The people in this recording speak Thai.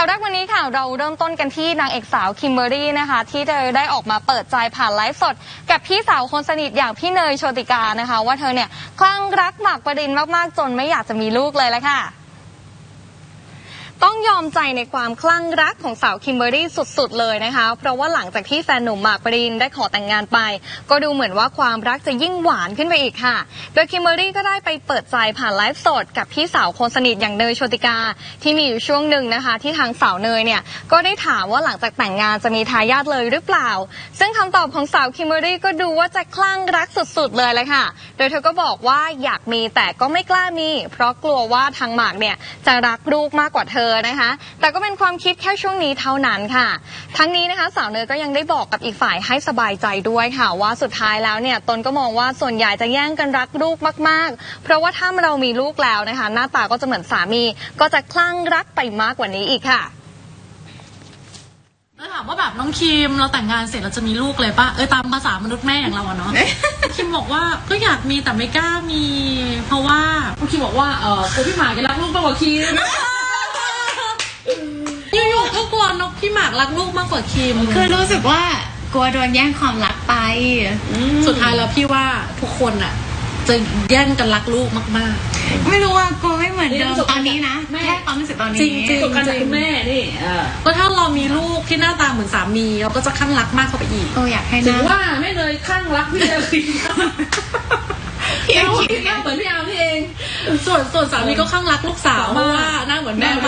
ข่าวแรกวันนี้ค่ะเราเริ่มต้นกันที่นางเอกสาวคิมเบอรี่นะคะ ที่เธอได้ออกมาเปิดใจผ่านไลฟ์สด กับพี่สาวคนสนิทอย่างพี่เนยโชติกานะคะ ว่าเธอเนี่ยคลั่งรักหมากปรินมากๆจนไม่อยากจะมีลูกเลยละค่ะ ต้องยอมใจในความคลั่งรักของสาวคิมเบอรี่สุดๆ เลยนะคะ เพราะว่าหลังจากที่แฟนหนุ่มหมากปรินได้ขอแต่งงานไป ก็ดูเหมือนว่าความรักจะยิ่งหวานขึ้นไปอีกค่ะ โดยคิมเบอรี่ก็ได้ไปเปิดใจผ่านไลฟ์สดกับพี่สาวคนสนิทอย่างเนยโชติกา ที่มีอยู่ช่วงหนึ่งนะคะ ที่ทางสาวเนยเนี่ยก็ได้ถามว่าหลังจากแต่งงานจะมีทายาทเลยหรือเปล่า ซึ่งคำตอบของสาวคิมเบอรี่ก็ดูว่าจะคลั่งรักสุดๆ เลยเลยค่ะ โดยเธอก็บอกว่าอยากมีแต่ก็ไม่กล้ามี เพราะกลัวว่าทางหมากเนี่ยจะรักลูกมากกว่าเธอนะคะ แต่ก็เป็นความคิดแค่ช่วงนี้เท่านั้นค่ะ ทั้งนี้นะคะ สาวเนยก็ยังได้บอกกับอีกฝ่ายให้สบายใจด้วยค่ะ ว่าสุดท้ายแล้วเนี่ยตนก็มองว่าส่วนใหญ่จะแย่งกันรักลูกมาก ๆ เพราะว่าถ้าเรามีลูกแล้วนะคะ หน้าตาก็จะเหมือนสามี ก็จะคลั่งรักไปมากกว่านี้อีกค่ะแล้วถามว่าแบบน้องคิมเราแต่งงานเสร็จเราจะมีลูกเลยปะเออตามภาษามนุษย์แม่อย่างเราอะเนาะคิมบอกว่าก็อยากมีแต่ไม่กล้ามี เพราะว่าน้องคิมบอกว่าเออกลัวพี่หมากจะรักลูกมากกว่าคิม รักลูกมากกว่าคิม คือรู้สึกว่ากลัวโดนแย่งความรักไป สุดท้ายแล้วพี่ว่าทุกคนอะจะแย่งกันรักลูกมาก ไม่รู้ว่ากลัวไม่เหมือนเดิมตอนนี้นะแค่ความรู้สึกตอนนี้จริงๆประสบการณ์จากคุณแม่นี่เออๆก็ถ้าเรามีลูกที่หน้าตาเหมือนสามีเราก็จะข้างรักมากเข้าไปอีกโอ้อยากให้ถึนะงว่าไม่เลยข้างรักพี่เลยคิมพี่เอาคิดพี่หน้าเหมือนพี่เอานี่เอง ส่วนส่วนสามีก็ข้างรักลูกสาวเพราะว่าหน้าเหมือนแม่แม่